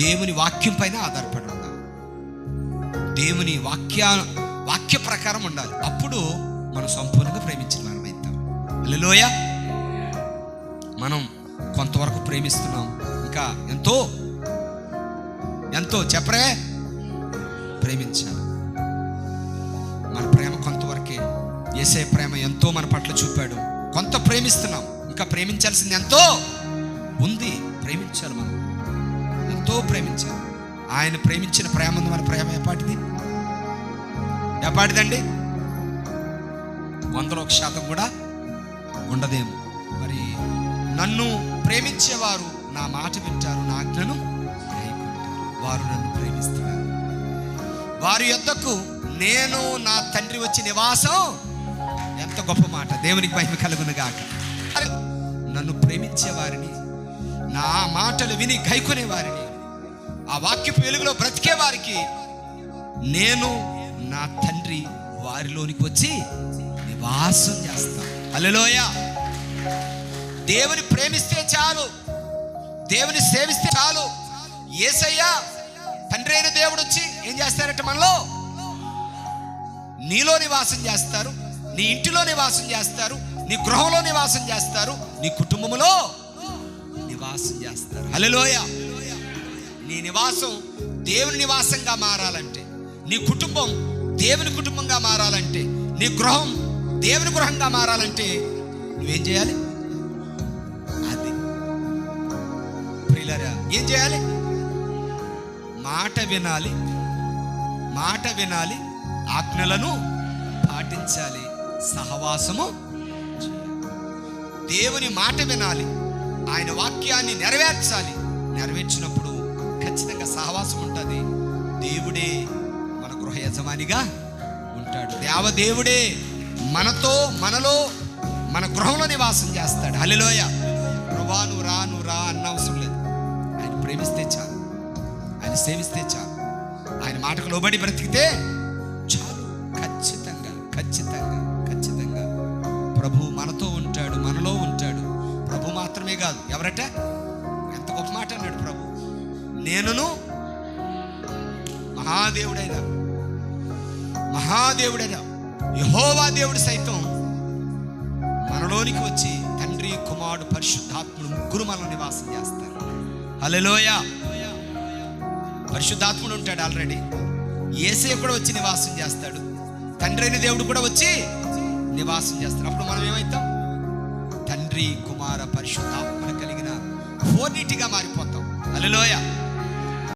దేవుని వాక్యం పైన ఆధారపడి ఉండాలి. దేవుని వాక్య వాక్య ప్రకారం ఉండాలి. అప్పుడు మనం సంపూర్ణంగా ప్రేమించిన వారం అవుతాం. మనం కొంతవరకు ప్రేమిస్తున్నాం. ఇంకా ఎంతో ఎంతో చెప్పరే ప్రేమించాలి. మన ప్రేమ కొంతవరకే ఏసే ప్రేమ ఎంతో మన పట్ల చూపాడు. కొంత ప్రేమిస్తున్నాం. ఇంకా ప్రేమించాల్సింది ఎంతో ఉంది. ప్రేమించాలి మనం. ఎంతో ఆయన ప్రేమించిన ప్రేమ ఉంది మన ప్రేమ ఎపాటిది? ఎపాటిదండి? వందలో ఒక శాతం కూడా ఉండదేమో. మరి నన్ను ప్రేమించేవారు నా మాట వింటారు నా ఆజ్ఞను వారు నన్ను ప్రేమిస్తున్నారు వారి యొద్దకు నేను నా తండ్రి వచ్చి నివాసం ఎంత గొప్ప మాట. దేవునికి మహిమ కలుగును గాక. నన్ను ప్రేమించే వారిని నా మాటలు విని గైకునే వారిని ఆ వాక్యపు వెలుగులో బ్రతికే వారికి నేను నా తండ్రి వారిలోనికి వచ్చి నివాసం చేస్తాను అల్లెలోయ దేవుని ప్రేమిస్తే చాలు. దేవుని సేవిస్తే చాలు. ఏసయ్యా తండ్రి అయిన దేవుడు వచ్చి ఏం చేస్తారట మనలో? నీలో నివాసం చేస్తారు నీ ఇంటిలో నివాసం చేస్తారు నీ గృహంలో నివాసం చేస్తారు నీ కుటుంబంలో నివాసం చేస్తారు. హల్లెలూయ. నీ నివాసం దేవుని నివాసంగా మారాలంటే నీ కుటుంబం దేవుని కుటుంబంగా మారాలంటే నీ గృహం దేవుని గృహంగా మారాలంటే నువ్వేం చేయాలి? అది. ప్రియులరా ఏం చేయాలి? మాట వినాలి. మాట వినాలి. ఆజ్ఞలను పాటించాలి. సహవాసము దేవుని మాట వినాలి. ఆయన వాక్యాన్ని నెరవేర్చాలి. నెరవేర్చినప్పుడు ఖచ్చితంగా సహవాసం ఉంటుంది. దేవుడే మన గృహ యజమానిగా ఉంటాడు. దేవదేవుడే మనతో మనలో మన గృహంలో నివాసం చేస్తాడు. హలిలోయ ప్రభా రాను రా రా అన్న అవసరం లేదు. ఆయన ప్రేమిస్తే చాలు. ఆయన సేవిస్తే చాలు. ఆయన మాటకు లోబడి బ్రతికితే చాలు. ఖచ్చితంగా ఖచ్చితంగా ఖచ్చితంగా ప్రభు మనతో ఉంటాడు మనలో ఉంటాడు. ప్రభు మాత్రమే కాదు. ఎవరట? నేనును మహాదేవుడైన మహాదేవుడైన యహోవా దేవుడు సైతం మనలోనికి వచ్చి తండ్రి కుమారుడు పరిశుద్ధాత్ముడు ముగ్గురు మనలో నివాసం చేస్తారు. హల్లెలూయ. పరిశుద్ధాత్ముడు ఉంటాడు ఆల్రెడీ. ఏసే కూడా వచ్చి నివాసం చేస్తాడు. తండ్రి అయిన దేవుడు కూడా వచ్చి నివాసం చేస్తాడు. అప్పుడు మనం ఏమవుతాం తండ్రి కుమార పరిశుద్ధాత్మను కలిగిన ఫోర్నిటిగా మారిపోతాం. హల్లెలూయ.